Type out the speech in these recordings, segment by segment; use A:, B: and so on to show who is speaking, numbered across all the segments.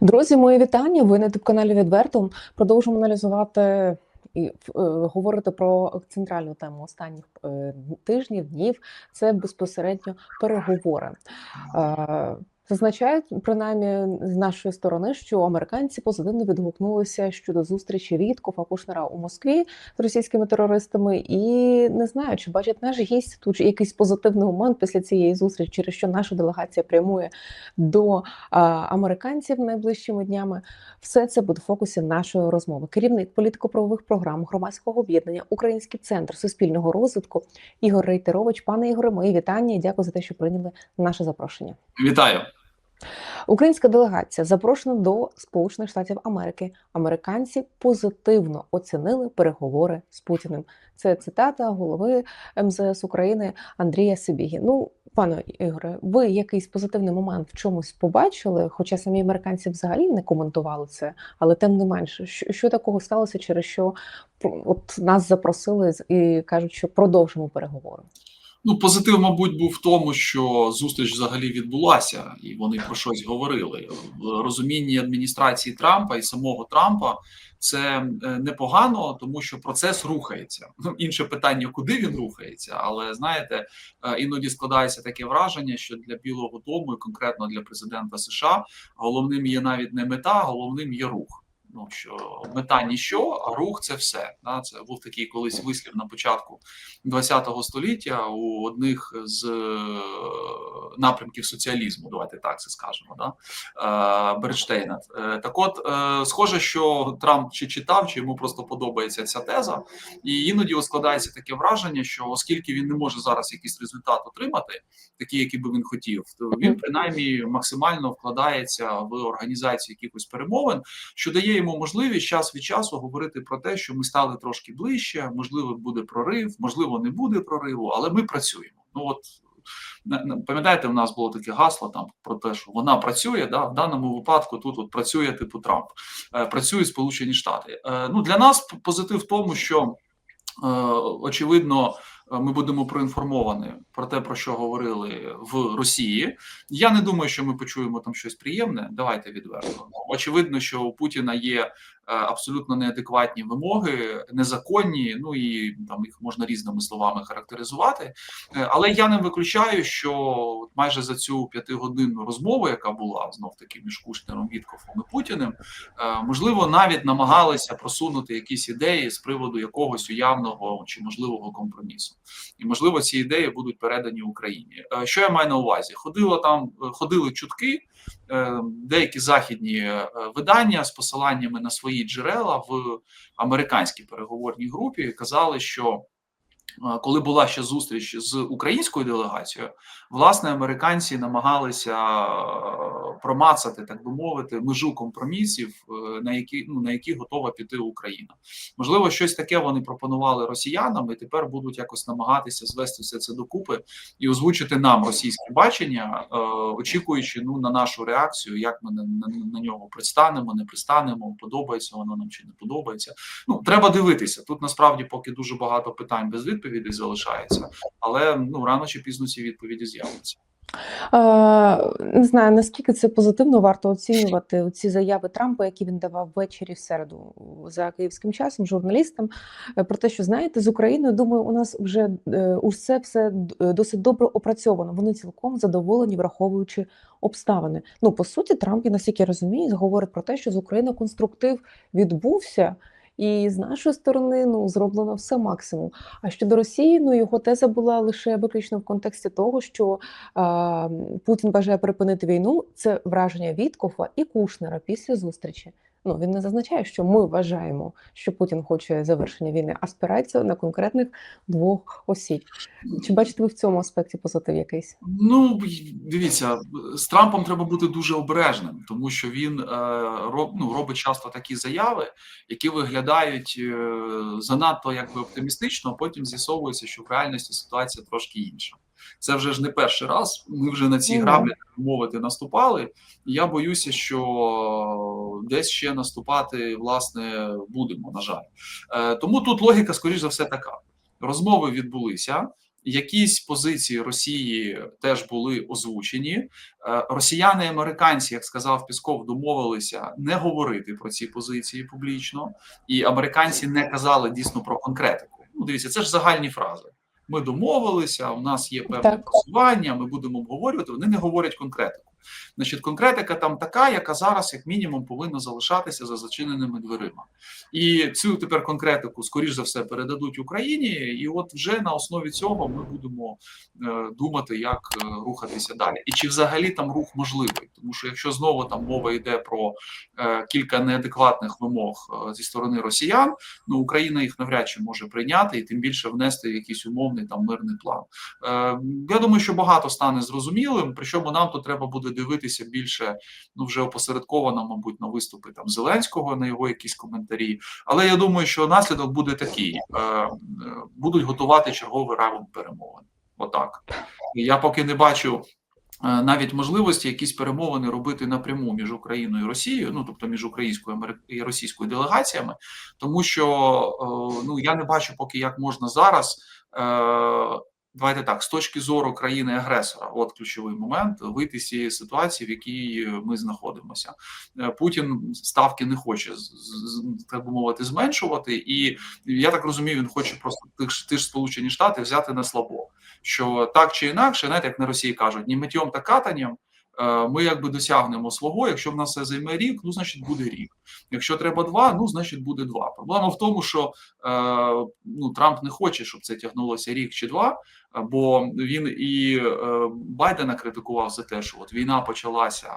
A: Друзі, мої вітання. Ви на каналі Відверто. Продовжуємо аналізувати і е, говорити про центральну тему останніх е, тижнів, днів. Це безпосередньо переговори. Зазначають принаймні з нашої сторони, що американці позитивно відгукнулися щодо зустрічі Віткофа Кушнера у Москві з російськими терористами, і не знаю, чи бачить наш гість тут якийсь позитивний момент після цієї зустрічі, через що наша делегація прямує до а, американців найближчими днями. Все це буде в фокусі нашої розмови. Керівник політико-правових програм громадського об'єднання Український центр суспільного розвитку Ігор Рейтерович. Пане Ігоре, мої вітання і дякую за те, що прийняли наше запрошення.
B: Вітаю.
A: Українська делегація запрошена до Сполучених Штатів Америки. Американці позитивно оцінили переговори з Путіним. Це цитата голови МЗС України Андрія Сибігі. Ну, пане Ігоре, ви якийсь позитивний момент в чомусь побачили? Хоча самі американці взагалі не коментували це, але тим не менше, що, що такого сталося, через що от нас запросили і кажуть, що продовжимо переговори.
B: Ну, позитив, мабуть, був в тому, що зустріч взагалі відбулася, і вони про щось говорили. В розумінні адміністрації Трампа і самого Трампа це непогано, тому що процес рухається. Ну, інше питання, куди він рухається, але знаєте, іноді складається таке враження, що для Білого Дому, і конкретно для президента США, головним є навіть не мета, головним є рух. Ну що мета ніщо, а рух це все. Да? Це був такий колись вислів на початку ХХ століття у одних з е, напрямків соціалізму. Давайте так це скажемо. Да? Е, Бернштейна. Е, так, от схоже, що Трамп чи читав, чи йому просто подобається ця теза, і іноді складається таке враження, що оскільки він не може зараз якийсь результат отримати, такий, який би він хотів, то він принаймні максимально вкладається в організацію якихось перемовин, що дає йому можливість час від часу говорити про те, що ми стали трошки ближче, можливо, буде прорив, можливо, не буде прориву, але ми працюємо. Ну от пам'ятаєте, у нас було таке гасло там про те, що вона працює. Да, в даному випадку тут от працює типу Трамп, е, працюють Сполучені Штати. Е, ну для нас позитив в тому, що е, очевидно. Ми будемо проінформовані про те, про що говорили в Росії. Я не думаю, що ми почуємо там щось приємне. Давайте відверто. Очевидно, що у Путіна є Е, абсолютно неадекватні вимоги, незаконні. Ну і там їх можна різними словами характеризувати. Е, але я не виключаю, що майже за цю п'ятигодинну розмову, яка була знов таки між Кушнером, Віткофом і Путіним, е, можливо, навіть намагалися просунути якісь ідеї з приводу якогось уявного чи можливого компромісу, і можливо ці ідеї будуть передані Україні. Що я маю на увазі? Ходило там, ходили чутки. Деякі західні видання з посиланнями на свої джерела в американській переговорній групі казали, що коли була ще зустріч з українською делегацією, власне, американці намагалися промацати, так би мовити, межу компромісів, е, на які ну на які готова піти Україна. Можливо, щось таке вони пропонували росіянам, і тепер будуть якось намагатися звести все це докупи і озвучити нам російське бачення, е, очікуючи ну на нашу реакцію, як ми на, на, на нього пристанемо, не пристанемо, подобається воно нам чи не подобається. Ну треба дивитися. Тут насправді поки дуже багато питань без відповідей залишається, але ну рано чи пізно ці відповіді з'являться.
A: Не знаю наскільки це позитивно варто оцінювати ці заяви Трампа, які він давав ввечері в середу за київським часом, журналістам е, про те, що знаєте, з Україною думаю, у нас вже е, усе все досить добре опрацьовано. Вони цілком задоволені, враховуючи обставини. Ну по суті, Трамп, наскільки я розумію, говорить про те, що з Україною конструктив відбувся. І з нашої сторони ну зроблено все максимум. А щодо Росії, ну його теза була лише виключно в контексті того, що е, Путін бажає припинити війну. Це враження Віткофа і Кушнера після зустрічі. Ну він не зазначає, що ми вважаємо, що Путін хоче завершення війни, а спирається на конкретних двох осіб. Чи бачите ви в цьому аспекті позитив якийсь?
B: Ну дивіться, з Трампом треба бути дуже обережним, тому що він е, роб, ну, робить часто такі заяви, які виглядають е, занадто якби оптимістично. а Потім з'ясовується, що в реальності ситуація трошки інша. Це вже ж не перший раз. Ми вже на ці граблі мовити наступали. Я боюся, що десь ще наступати власне будемо. На жаль, е, тому тут логіка, скоріш за все, така: розмови відбулися. Якісь позиції Росії теж були озвучені. Е, Росіяни і американці, як сказав Пісков, домовилися не говорити про ці позиції публічно, і американці не казали дійсно про конкретику. Ну, дивіться, це ж загальні фрази. Ми домовилися, у нас є певне просування, ми будемо обговорювати. Вони не говорять конкретику. Значить, конкретика там така, яка зараз, як мінімум, повинна залишатися за зачиненими дверима. І цю тепер конкретику, скоріш за все, передадуть Україні, і от вже на основі цього ми будемо е, думати, як е, рухатися далі. І чи взагалі там рух можливий? Тому що якщо знову там мова йде про е, кілька неадекватних вимог зі сторони росіян, ну Україна їх навряд чи може прийняти і тим більше внести в якийсь умовний там мирний план. Я думаю, що багато стане зрозумілим. Причому нам тут треба буде дивитися більше, ну вже опосередковано, мабуть, на виступи там Зеленського, на його якісь коментарі. Але я думаю, що наслідок буде такий: е, е, будуть готувати черговий раунд перемовин. Отак. Я поки не бачу. е, Навіть можливості якісь перемовини робити напряму між Україною і Росією, ну тобто між українською і російською делегаціями, тому що ну я не бачу поки як можна зараз. Давайте так, з точки зору країни-агресора, от ключовий момент вийти з цієї ситуації, в якій ми знаходимося. Е, Путін ставки не хоче так би мовити зменшувати, і я так розумію, він хоче просто тих ж Сполучені Штати взяти на слабо. Що так чи інакше, знаєте, як на Росії кажуть, ні миттєм та катанням. е, Ми якби досягнемо свого. Якщо в нас це займе рік, ну значить буде рік. Якщо треба два, ну значить буде два. Проблема в тому, що е, ну Трамп не хоче, щоб це тягнулося рік чи два. Бо він і е, Байдена критикував за те, що от війна почалася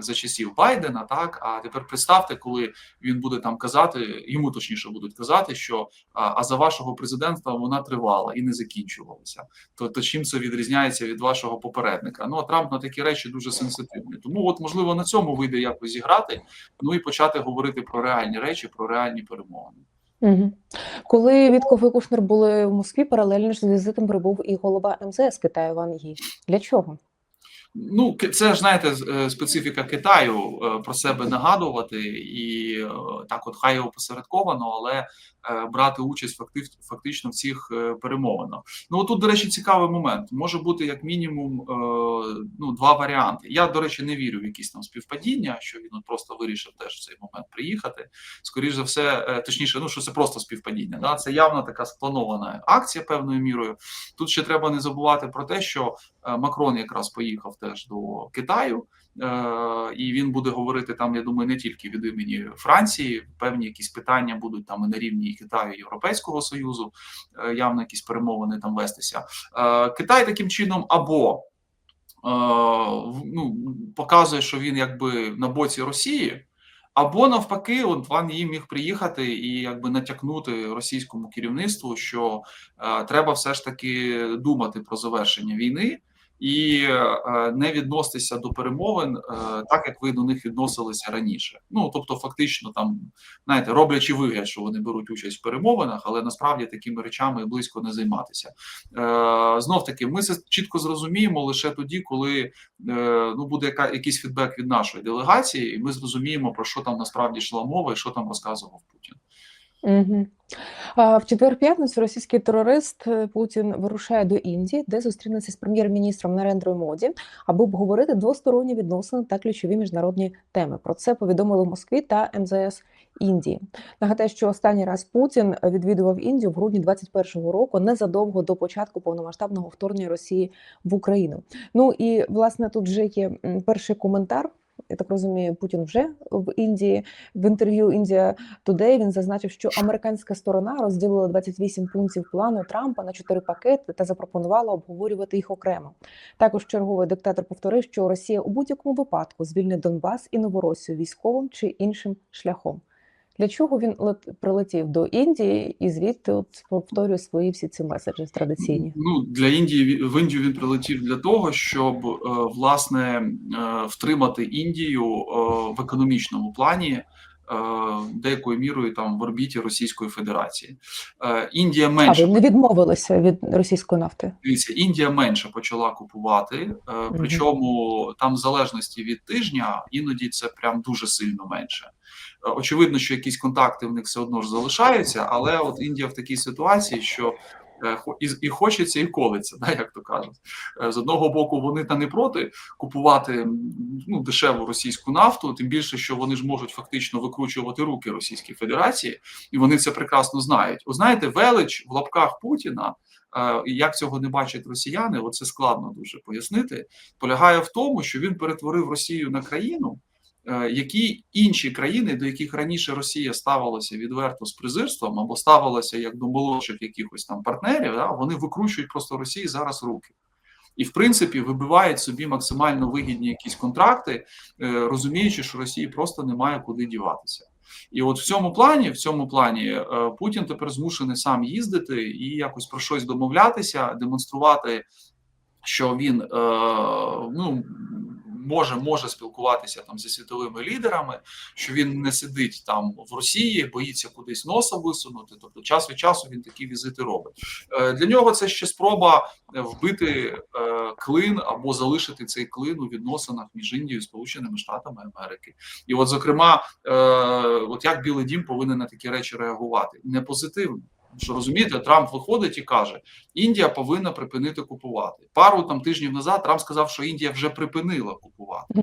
B: за часів Байдена, так а тепер представте, коли він буде там казати, йому точніше будуть казати, що а, а за вашого президентства вона тривала і не закінчувалася. То, то чим це відрізняється від вашого попередника? Ну а Трамп на такі речі дуже сенситивний. Тому, от можливо, на цьому вийде якось зіграти, ну і почати говорити про реальні речі, про реальні перемовини.
A: Коли Вітков і Кушнер були в Москві, паралельно з візитом прибув і голова МЗС Китаю Ван Гі. Для чого?
B: Ну, це ж знаєте, е, специфіка Китаю е, про себе нагадувати, і е, так, от хай опосередковано, але брати участь факти- фактично в цих перемовинах. Ну тут, до речі, цікавий момент. Може бути як мінімум ну, два варіанти. Я, до речі, не вірю в якісь там співпадіння, що він просто вирішив теж в цей момент приїхати. Скоріше за все, точніше, ну що це просто співпадіння. Да? Це явно така спланована акція певною мірою. Тут ще треба не забувати про те, що Макрон якраз поїхав теж до Китаю, е, і він буде говорити там, я думаю, не тільки від імені Франції. Певні якісь питання будуть там і на рівні Китаю і Європейського Союзу, е, явно якісь перемовини там вестися. Е, Китай таким чином або ну, показує, що він якби на боці Росії. Або навпаки, от Ван Ї міг приїхати і якби натякнути російському керівництву, що е, треба все ж таки думати про завершення війни і е, не відноситися до перемовин е, так, як ви до них відносилися раніше. Ну тобто, фактично, там знаєте, роблячи вигляд, що вони беруть участь в перемовинах, але насправді такими речами близько не займатися. Е, знов таки, ми це чітко зрозуміємо лише тоді, коли ну буде яка якийсь фідбек від нашої делегації, і ми зрозуміємо про що там насправді йшла мова і що там розказував Путін.
A: Угу. В четвер п'ятницю російський терорист е, Путін вирушає до Індії, де зустрінеться з прем'єр-міністром Нарендрою Моді, аби обговорити двосторонні відносини та ключові міжнародні теми. Про це повідомили в Москві та МЗС Індії. Нагадаю, що останній раз Путін відвідував Індію в грудні 21-го року, незадовго до початку повномасштабного вторгнення Росії в Україну. Ну і власне тут вже є перший коментар. Я так розумію, Путін вже в Індії в інтерв'ю Індія Today він зазначив, що американська сторона розділила 28 пунктів плану Трампа на чотири пакети та запропонувала обговорювати їх окремо. Також черговий диктатор повторив, що Росія у будь-якому випадку звільнить Донбас і Новоросію військовим чи іншим шляхом. Для чого він лет- прилетів до Індії і звідти от повторює свої всі ці меседжі традиційні?
B: Ну для Індії в Індію він прилетів для того, щоб е, власне е, втримати Індію е, в економічному плані. Е, Деякою мірою там в орбіті Російської Федерації Е, Індія
A: А
B: менше
A: ви не відмовилися від російської нафти?
B: Дивіться, Індія менше почала купувати, е, причому там в залежності від тижня іноді це прям дуже сильно менше. Очевидно, що якісь контакти в них все одно ж залишаються, але от Індія в такій ситуації, що і, і хочеться, і колиться, да, як то кажуть. Е, З одного боку, вони та не проти купувати ну, дешеву російську нафту, тим більше, що вони ж можуть фактично викручувати руки Російській Федерації, і вони це прекрасно знають. Ви знаєте, велич в лапках Путіна. е, і Як цього не бачать росіяни, оце складно дуже пояснити. Полягає в тому, що він перетворив Росію на країну, е, які інші країни, до яких раніше Росія ставилася відверто з презирством або ставилася як до молодших якихось там партнерів, да, вони викручують просто Росії зараз руки. І, в принципі, вибивають собі максимально вигідні якісь контракти, е, розуміючи, що Росії просто немає куди діватися. І от в цьому плані, в цьому плані, е, Путін тепер змушений сам їздити і якось про щось домовлятися, демонструвати, що він е, ну, може, може спілкуватися там зі світовими лідерами, що він не сидить там в Росії, боїться кудись носа висунути. Тобто, час від часу він такі візити робить. Е, Для нього це ще спроба е, вбити е, клин або залишити цей клин у відносинах між Індією і Сполученими Штатами Америки. І, от, зокрема, от як Білий Дім повинен на такі речі реагувати? Не позитивно. Що розумієте, Трамп виходить і каже: Індія повинна припинити купувати. Пару там тижнів назад Трамп сказав, що Індія вже припинила купувати.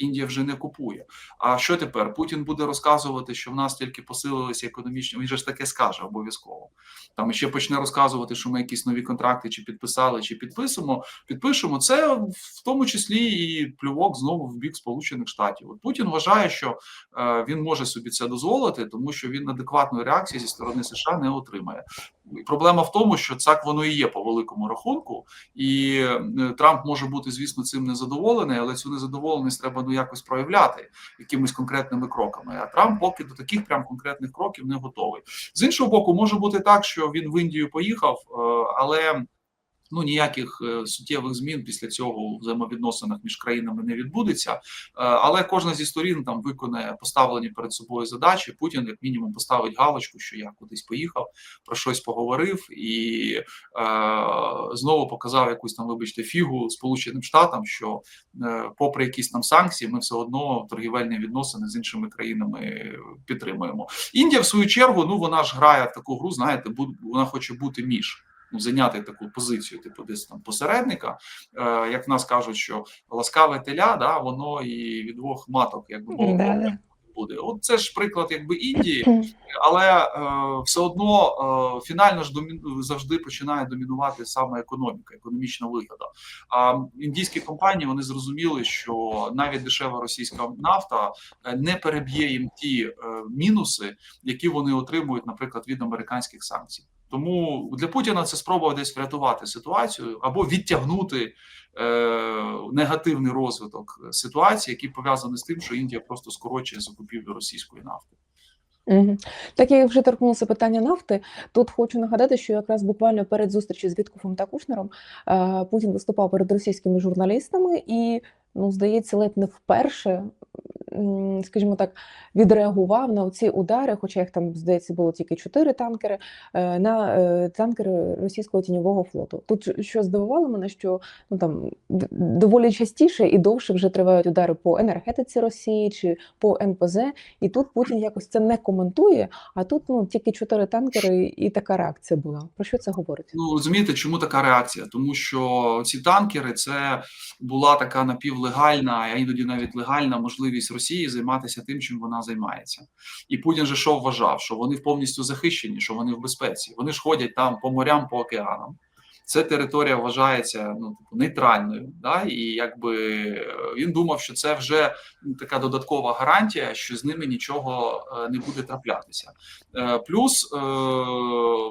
B: Індія вже не купує. А що тепер? Путін буде розказувати, що в нас тільки посилилися економічні. Він же ж таке скаже обов'язково. Там ще почне розказувати, що ми якісь нові контракти чи підписали, чи підписуємо. Підпишемо це в тому числі і плювок знову в бік Сполучених Штатів. От Путін вважає, що е, він може собі це дозволити, тому що він адекватної реакції зі сторони США не отримає. І Проблема в тому, що так воно і є по великому рахунку, і е, Трамп може бути, звісно, цим незадоволений, але цю незадоволеність треба ну якось проявляти якимись конкретними кроками. А Трамп поки до таких прям конкретних кроків не готовий. З іншого боку, може бути так, що він в Індію поїхав, е, але ну ніяких е, суттєвих змін після цього у взаємовідносинах між країнами не відбудеться. Е, Але кожна зі сторін там виконає поставлені перед собою задачі. Путін, як мінімум, поставить галочку, що я кудись поїхав, про щось поговорив і е, знову показав якусь там, вибачте, фігу Сполученим Штатам, що е, попри якісь там санкції, ми все одно торгівельні відносини з іншими країнами підтримуємо. Індія, в свою чергу, ну вона ж грає в таку гру, знаєте, вона хоче бути між. Ну, зайняти таку позицію, типу, десь там посередника, е, як в нас кажуть, що ласкаве теля, да, воно і від двох маток, якби було. Буде. От це ж приклад якби Індії, але е, все одно е, фінально ж домі... завжди починає домінувати саме економіка, економічна вигода. А індійські компанії вони зрозуміли, що навіть дешева російська нафта е, не переб'є їм ті е, мінуси, які вони отримують, наприклад, від американських санкцій. Тому для Путіна це спроба десь врятувати ситуацію або відтягнути негативний розвиток ситуації, який пов'язаний з тим, що Індія просто скорочує закупівлю російської нафти.
A: Угу. Так як вже торкнулося питання нафти, тут хочу нагадати, що якраз буквально перед зустрічю з Віткофом та Кушнером е, Путін виступав перед російськими журналістами і, ну, здається, ледь не вперше, скажімо так, відреагував на ці удари, хоча їх там, здається, було тільки чотири танкери, е, на е, танкери російського тіньового флоту. Тут що здивувало мене, що ну там доволі частіше і довше вже тривають удари по енергетиці Росії чи по НПЗ, і тут Путін якось це не коментує. А тут ну тільки чотири танкери, і така реакція була. Про що це говорить?
B: Ну розумієте, чому така реакція? Тому що ці танкери це була така напівлегальна, а іноді навіть легальна можливість Росії займатися тим, чим вона займається. І Путін же що вважав, що вони повністю захищені, що вони в безпеці. Вони ж ходять там по морям, по океанам. Це територія вважається ну типу нейтральною, да і якби він думав, що це вже ну, така додаткова гарантія, що з ними нічого е, не буде траплятися. Е, Плюс е,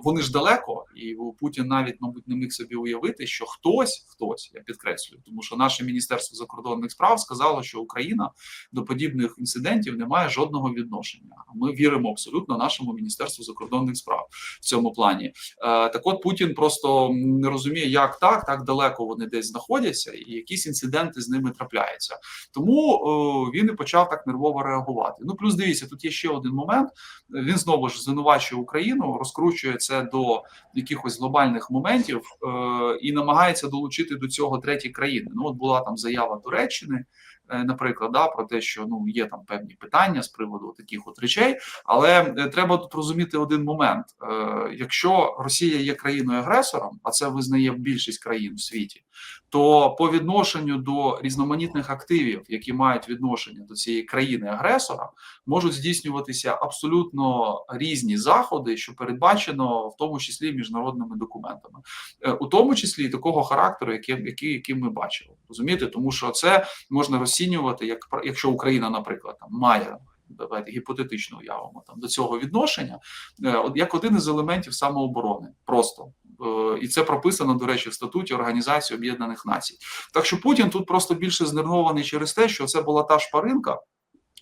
B: вони ж далеко, і Путін навіть, мабуть, не міг собі уявити, що хтось, хтось, я підкреслюю, тому що наше міністерство закордонних справ сказало, що Україна до подібних інцидентів не має жодного відношення. Ми віримо абсолютно нашому міністерству закордонних справ в цьому плані. Так, от Путін просто не розуміє, як так, так далеко вони десь знаходяться, і якісь інциденти з ними трапляються. Тому е, він і почав так нервово реагувати. Ну плюс дивіться, тут є ще один момент. Він знову ж звинувачує Україну, розкручує це до якихось глобальних моментів е, і намагається долучити до цього треті країни. Ну от була там заява Туреччини, наприклад, да, про те, що ну є там певні питання з приводу таких от речей, але е, треба тут розуміти один момент: Е, якщо Росія є країною агресором, а це визнає більшість країн у світі, то по відношенню до різноманітних активів, які мають відношення до цієї країни-агресора, можуть здійснюватися абсолютно різні заходи, що передбачено в тому числі міжнародними документами, Е, у тому числі такого характеру, який, який, який ми бачили, розумієте, тому що це можна розцінювати, як якщо Україна, наприклад, там має. Давайте гіпотетично уявимо там до цього відношення, е, як один із елементів самооборони, просто Е, і це прописано, до речі, в статуті Організації Об'єднаних Націй. Так що Путін тут просто більше знервований через те, що це була та шпаринка,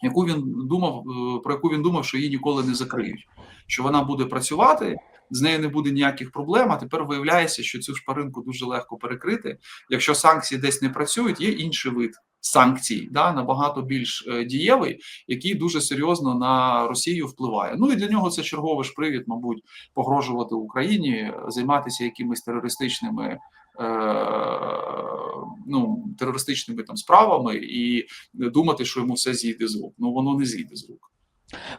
B: яку він думав, е, про яку він думав, що її ніколи не закриють, що вона буде працювати. З нею не буде ніяких проблем. А тепер виявляється, що цю шпаринку дуже легко перекрити. Якщо санкції десь не працюють, є інший вид санкцій, да, набагато більш е, дієвий, який дуже серйозно на Росію впливає. Ну і для нього це черговий ж привід, мабуть, погрожувати Україні, займатися якимись терористичними. е, Ну, терористичними там справами і думати, що йому все зійде з рук. Ну воно не зійде з рук.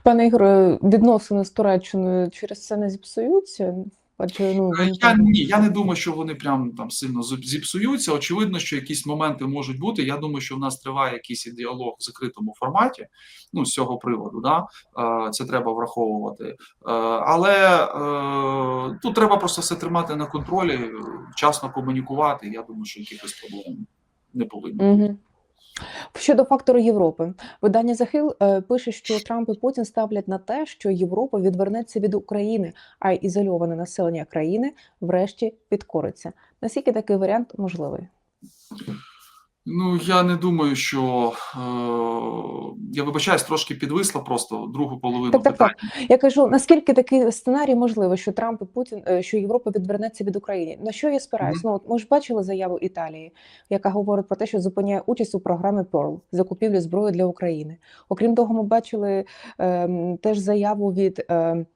A: Пане Ігоре, відносини з Туреччиною через це не зіпсуються? Адже ну
B: Е,
A: вони
B: Я ні, я не думаю, що вони прям там сильно зіпсуються. Очевидно, що якісь моменти можуть бути. Я думаю, що в нас триває якийсь діалог в закритому форматі. Ну з цього приводу, да Е, це треба враховувати. Е, Але тут треба просто все тримати на контролі, вчасно комунікувати. Я думаю, що якихось проблем не повинно.
A: Угу. Щодо фактору Європи, видання Захил е, пише, що Трамп і Путін ставлять на те, що Європа відвернеться від України, а ізольоване населення країни врешті підкориться. Наскільки такий варіант можливий?
B: Ну я не думаю, що е, я вибачаюсь, трошки підвисла просто другу половину
A: Так, так, так. Я кажу, наскільки такий сценарій можливий, що Трамп і Путін, е, що Європа відвернеться від України? На що я спираюсь? Ну от ми ж бачили заяву Італії, яка говорить про те, що зупиняє участь у програмі Pearl закупівлі зброї для України. Окрім того, ми бачили е, теж заяву від е,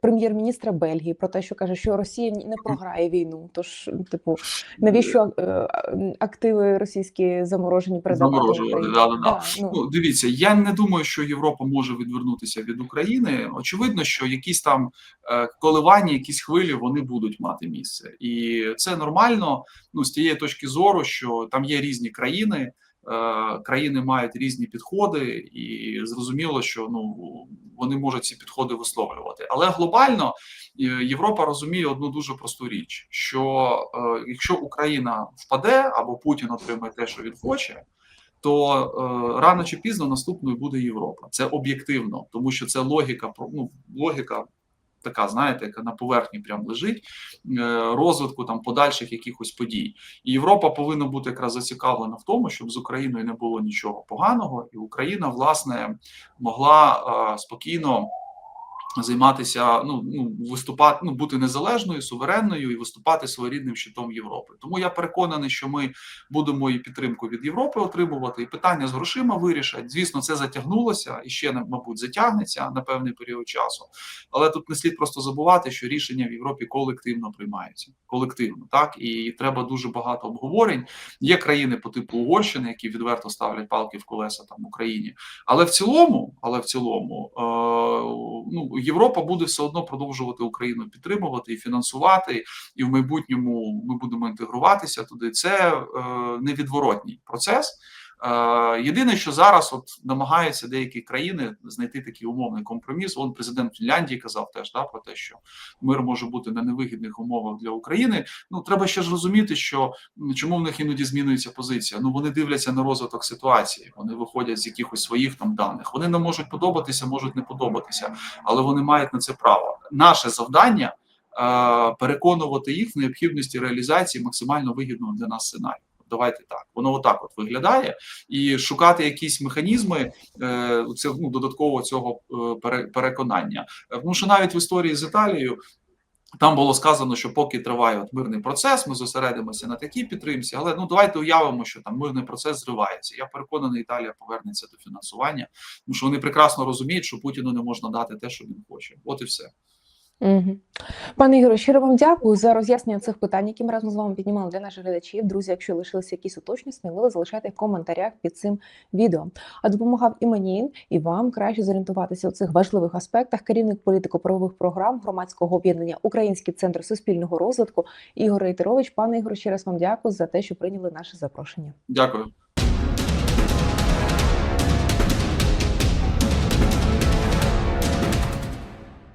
A: прем'єр-міністра Бельгії про те, що каже, що Росія не програє війну. Тож, типу, навіщо е, е, активи російські заморожені передавати
B: Заморожувати,
A: Україні?
B: да-да-да.
A: ну.
B: Ну, дивіться, я не думаю, що Європа може відвернутися від України. Очевидно, що якісь там е, коливання, якісь хвилі вони будуть мати місце, і це нормально. Ну з тієї точки зору, що там є різні країни. Е, Країни мають різні підходи, і зрозуміло, що ну вони можуть ці підходи висловлювати. Але глобально е, Європа розуміє одну дуже просту річ: що е, якщо Україна впаде або Путін отримає те, що він хоче, то е, рано чи пізно наступною буде Європа. Це об'єктивно, тому що це логіка ну, логіка. Така, знаєте, яка на поверхні прям лежить е, розвитку там подальших якихось подій, і Європа повинна бути якраз зацікавлена в тому, щоб з Україною не було нічого поганого, і Україна власне могла е, спокійно займатися, ну ну виступати, ну бути незалежною, суверенною і виступати своєрідним щитом Європи. Тому я переконаний, що ми будемо і підтримку від Європи отримувати, і питання з грошима вирішать. Звісно, це затягнулося і ще мабуть затягнеться на певний період часу. Але тут не слід просто забувати, що рішення в Європі колективно приймаються. Колективно, так і треба дуже багато обговорень. Є країни по типу Угорщини, які відверто ставлять палки в колеса там Україні. Але в цілому, але в цілому, е, ну Європа буде все одно продовжувати Україну підтримувати і фінансувати, і в майбутньому ми будемо інтегруватися туди. Це е, невідворотній процес. Е, Єдине, що зараз от намагаються деякі країни знайти такий умовний компроміс. Он президент Фінляндії казав теж да, про те, що мир може бути на невигідних умовах для України. Ну треба ще ж розуміти, що чому в них іноді змінюється позиція. Ну вони дивляться на розвиток ситуації, вони виходять з якихось своїх там даних. Вони не можуть подобатися, можуть не подобатися, але вони мають на це право. Наше завдання е, переконувати їх в необхідності реалізації максимально вигідного для нас сценарію. Давайте так, воно отак от виглядає, і шукати якісь механізми е, ну, додатково цього е, переконання. Е, Тому що навіть в історії з Італією там було сказано, що поки триває от мирний процес, ми зосередимося на такій підтримці. Але ну давайте уявимо, що там мирний процес зривається. Я переконаний, Італія повернеться до фінансування, тому що вони прекрасно розуміють, що Путіну не можна дати те, що він хоче. От і все.
A: Угу. Пане Ігоре, щиро вам дякую за роз'яснення цих питань, які ми разом з вами піднімали для наших глядачів. Друзі, якщо лишилися якісь уточнення, сміливо залишайте в коментарях під цим відео. А допомагав і мені, і вам краще зорієнтуватися у цих важливих аспектах. Керівник політико-правових програм громадського об'єднання Український центр суспільного розвитку Ігор Рейтерович. Пане Ігоре, ще раз вам дякую за те, що прийняли наше запрошення.
B: Дякую.